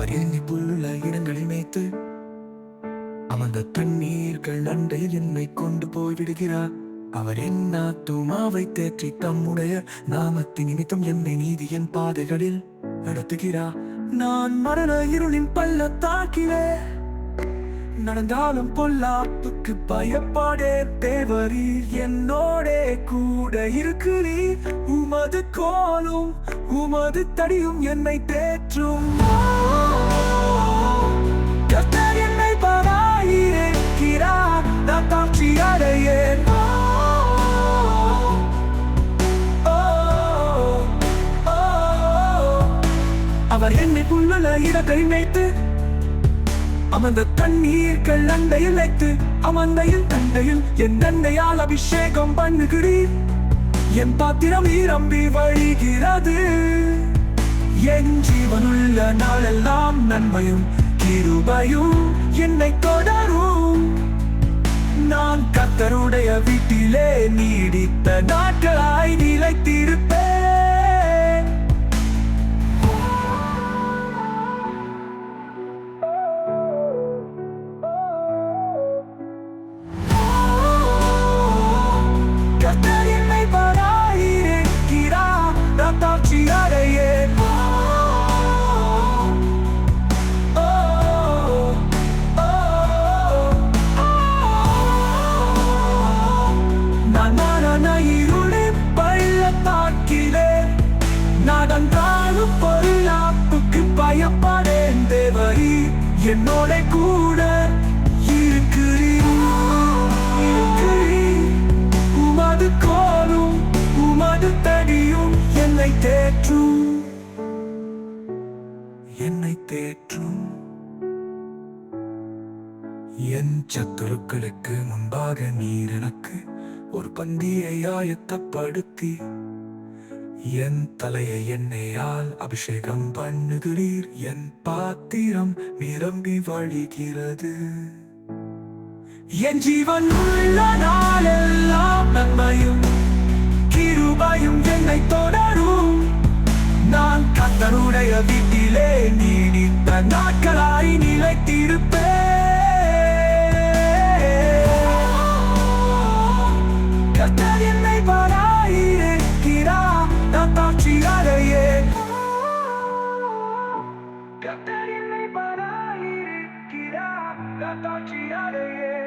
அவர் எண்ணி புல்லுள்ள இடங்களில் மேய்த்து அமர்ந்த தண்ணீர்கள் நண்டையில் என்னை கொண்டு போய் விடுகிறார். அவர் என் ஆத்துமாவை தேற்றி தம்முடைய நாமத்தின் நிமித்தம் என்னை நீதி என் பாதைகளில் நடத்துகிறார். நான் மரண இருளின் பள்ளத்தாக்கிலே நடந்தாலும் பொல்லாப்புக்கு பயப்பாடே தேவரீர் என்னோடே கூட இருக்கிறீர். உமது கோலும் உமது தடியும் என்னை தேற்றும். அவர் என்னை புல்லுள்ள இடத்தை வைத்து அமர்ந்த தண்ணீர்கள் அண்டையில் வைத்து அமர்ந்தையில் தண்டையில் என் தண்டையால் அபிஷேகம் பண்ணுகிறீர். என் பாத்திரம் ஈரம்பி வழிகிறது. என் ஜீவனுள்ள நாளெல்லாம் நன்மையும் கிருபையும் என்னை தொடரும். நான் கத்தருடைய வீட்டிலே நீடித்த நாள் என்னோட கூட இருக்கிறீர்? உமது கோலும் உமது தடியும் என்னை தேற்றும். என்னை தேற்றும். என் சத்துருக்களுக்கு முன்பாக நீர் எனக்கு ஒரு பந்தியை ஆயத்தப்படுத்தி. என் தலையை எண்ணெயால் அபிஷேகம் பண்ணுகிறீர். என் பாத்திரம் நிரம்பி வழிகிறது. என் ஜீவன் உள்ள நாளெல்லாம் நன்மையும் கிருபையும் என்னை தொடரும். நான் கத்தருடைய வீட்டிலே நீடித்த நாட்களாய் நிலைத்திருப்பேன். I thought you had a year.